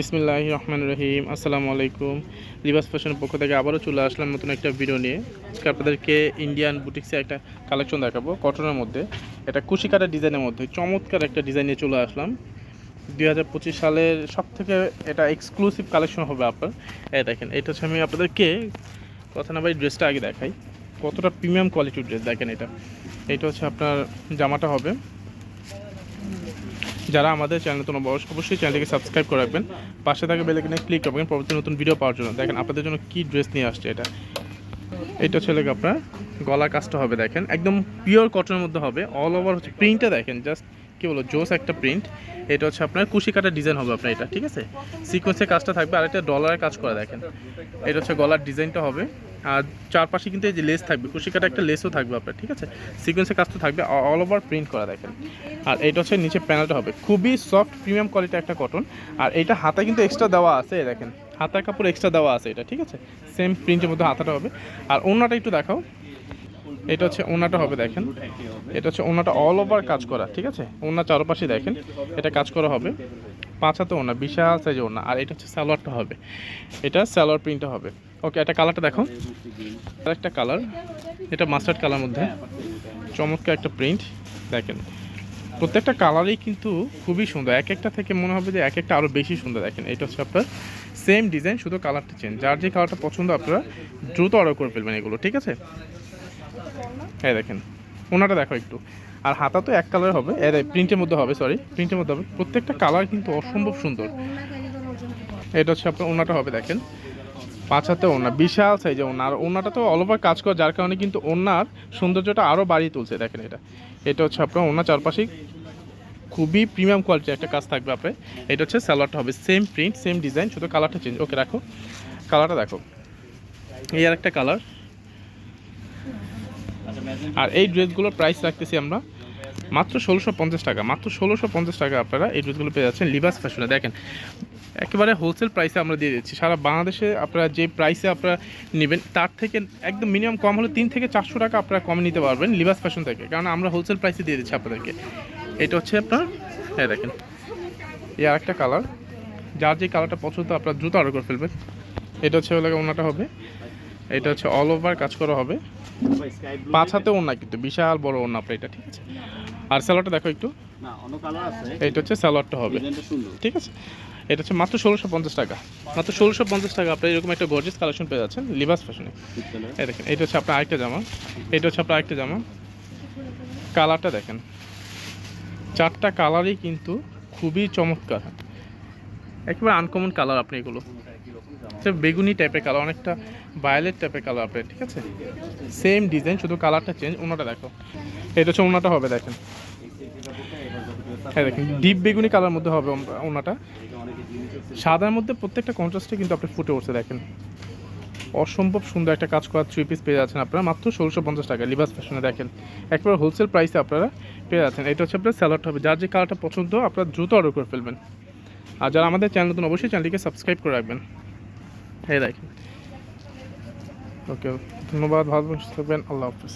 বিসমিল্লাহ রহমান রহিম। আসসালামু আলাইকুম। লিবাস ফ্যাশনের পক্ষ থেকে আবারও চলে আসলাম নতুন একটা ভিডিও নিয়ে। আজকে আপনাদেরকে ইন্ডিয়ান বুটিক্সে একটা কালেকশন দেখাবো কটনের মধ্যে। এটা কুশি কাটা ডিজাইনের মধ্যে। চমৎকার একটা ডিজাইন নিয়ে চলে আসলাম। দুই হাজার পঁচিশ সালের সব থেকে এটা এক্সক্লুসিভ কালেকশন হবে আপনার। এই দেখেন, এটা হচ্ছে আমি আপনাদেরকে কথা না ভাই ড্রেসটা আগে দেখাই। কতটা প্রিমিয়াম কোয়ালিটির ড্রেস দেখেন এটা। এটা হচ্ছে আপনার জামাটা হবে। যারা আমাদের চ্যানেল নতুন অবশ্য- অবশ্যই চ্যানেলটিকে সাবস্ক্রাইব করে রাখবেন। পাশে থাকা বেলাইকনে ক্লিক করবেন, পরবর্তী নতুন ভিডিও পাওয়ার জন্য। দেখেন, আপনাদের জন্য কী ড্রেস নিয়ে আসছে এটা। এটা ছেলে আপনার গলা কাজটা হবে, দেখেন। একদম পিওর কটনের মধ্যে হবে। অল ওভার হচ্ছে প্রিন্টটা দেখেন জাস্ট কি বলো জোস একটা প্রিন্ট এটা হচ্ছে আপনার কুশি কাটা ডিজাইন হবে আপনার এটা, ঠিক আছে? সিকোয়েন্সের কাজটা থাকবে, আর একটা ডলারের কাজ করা, দেখেন। এটা হচ্ছে গলার ডিজাইনটা হবে। আর চারপাশে কিন্তু এই যে লেস থাকবে কুশি কাটা একটা লেসও থাকবে আপনার, ঠিক আছে? সিকোয়েন্সের কাজটা থাকবে অল ওভার প্রিন্ট করা, দেখেন। আর এটা হচ্ছে নিচে প্যানেলটা হবে। খুবই সফট প্রিমিয়াম কোয়ালিটির একটা কটন আর এটা হাতা কিন্তু এক্সট্রা দেওয়া আছে দেখেন। হাতার কাপড় এক্সট্রা দেওয়া আছে এটা, ঠিক আছে? সেম প্রিন্টের মধ্যে হাতাটা হবে। আর ওনাটা একটু দেখাও। এটা হচ্ছে ওনাটা হবে, দেখেন। এটা হচ্ছে ওনাটা অল ওভার কাজ করা, ঠিক আছে? ওনার চারপাশে দেখেন, এটা কাজ করা হবে। পাঁচ হাতে ওনা বিশাল সাইজে ওনা আর এটা হচ্ছে স্যালোয়ারটা হবে। এটা স্যালোয়ার প্রিন্টটা হবে। ওকে এটা কালারটা দেখো। আর একটা কালার এটা মাস্টার্ড কালার মধ্যে। চমৎকার একটা প্রিন্ট দেখেন। প্রত্যেকটা কালারই কিন্তু খুবই সুন্দর। এক একটা থেকে মনে হবে যে এক একটা আরও বেশি সুন্দর দেখেন। এটা হচ্ছে আপনার সেম ডিজাইন শুধু কালারটা চেঞ্জ যার যে কালারটা পছন্দ আপনারা দ্রুত অর্ডার করে ফেলবেন এগুলো, ঠিক আছে? হ্যাঁ দেখেন, ওনাটা দেখো একটু। আর হাতা তো এক কালার হবে। প্রিন্টের মধ্যে হবে সরি প্রিন্টের মধ্যে হবে। প্রত্যেকটা কালার কিন্তু অসম্ভব সুন্দর। এটা হচ্ছে আপনার, ওনাটা হবে দেখেন। পাঁচ হাতে ওনা বিশাল সাইজে ওনা আর ওনাটা তো অল ওভার কাজ করে, যার কারণে কিন্তু ওনার সৌন্দর্যটা আরও বাড়িয়ে তুলছে, দেখেন এটা। এটা হচ্ছে আপনার ওনার চারপাশে খুবই প্রিমিয়াম কোয়ালিটির একটা কাজ থাকবে আপনার। এটা হচ্ছে স্যালোয়ারটা হবে সেম প্রিন্ট সেম ডিজাইন শুধু কালারটা চেঞ্জ ওকে রাখো। কালারটা দেখো। এই আর একটা কালার আর এই ড্রেসগুলোর প্রাইস রাখতেছি আমরা মাত্র ষোলোশো পঞ্চাশ টাকা, মাত্র ষোলোশো পঞ্চাশ টাকা আপনারা এই ড্রেসগুলো পেয়ে যাচ্ছেন লিবাস ফ্যাশনে দেখেন, একেবারে হোলসেল প্রাইসে আমরা দিয়ে দিচ্ছি। সারা বাংলাদেশে আপনারা যে প্রাইসে আপনারা নেবেন, তার থেকে একদম মিনিমাম কম হলে তিন থেকে চারশো টাকা আপনারা কমে নিতে পারবেন লিবাস ফ্যাশন থেকে। কারণ আমরা হোলসেল প্রাইসে দিয়ে দিচ্ছি আপনাদেরকে। এটা হচ্ছে আপনার হ্যাঁ দেখেন, এই আর একটা কালার যার যে কালারটা পছন্দ, আপনার দ্রুত অর্ডার করে ফেলবেন। এটা হচ্ছে হলো ওনাটা হবে। এটা হচ্ছে অল ওভার কাজ করা হবে। পাঁচ হাতে ওনা কিন্তু, বিশাল বড় ওনা আপনার এটা, ঠিক আছে? আর স্যালোয়ারটা দেখো একটু। এটা হচ্ছে স্যালোয়ারটা হবে। ঠিক আছে? এটা হচ্ছে মাত্র ষোলোশো পঞ্চাশ টাকা। মাত্র ষোলোশো পঞ্চাশ টাকা। আপনি এরকম একটা গর্জিয়াস কালেকশন পেয়ে যাচ্ছেন লিবাস ফ্যাশনে এই দেখেন এটা হচ্ছে আপনার আরেকটা জামা। এটা হচ্ছে আপনার আরেকটা জামা। কালারটা দেখেন। চারটা কালারই কিন্তু খুবই চমৎকার। একেবারে আনকমন কালার আপনি এগুলো। বেগুনি টাইপের কালার অনেকটা ভায়োলেট টাইপের কালার আপনার, ঠিক আছে? সেম ডিজাইন শুধু কালারটা চেঞ্জ ওনাটা দেখো। এটা হচ্ছে ওনাটা হবে, দেখেন। হ্যাঁ দেখেন ডিপ বেগুনি কালার মধ্যে হবে ওনাটা। সাদার মধ্যে প্রত্যেকটা কন্ট্রাস্টে কিন্তু আপনি ফুটে উঠছে, দেখেন। অসম্ভব সুন্দর একটা কাজ করা থ্রি পিস পেয়ে যাচ্ছেন আপনারা, মাত্র ষোলোশো পঞ্চাশ টাকা লিবাস ফ্যাশনে দেখেন। একবার হোলসেল প্রাইসে আপনারা পেয়ে যাচ্ছেন। এটা হচ্ছে আপনার স্যালাড হবে, যার যে কালারটা পছন্দ, আপনারা দ্রুত অর্ডার করে ফেলবেন। আর যারা আমাদের চ্যানেল নতুন, অবশ্যই চ্যানেলটিকে সাবস্ক্রাইব করে রাখবেন। এই দেখেন। ওকে ধন্যবাদ ভালো থাকবেন আল্লাহ হাফিজ।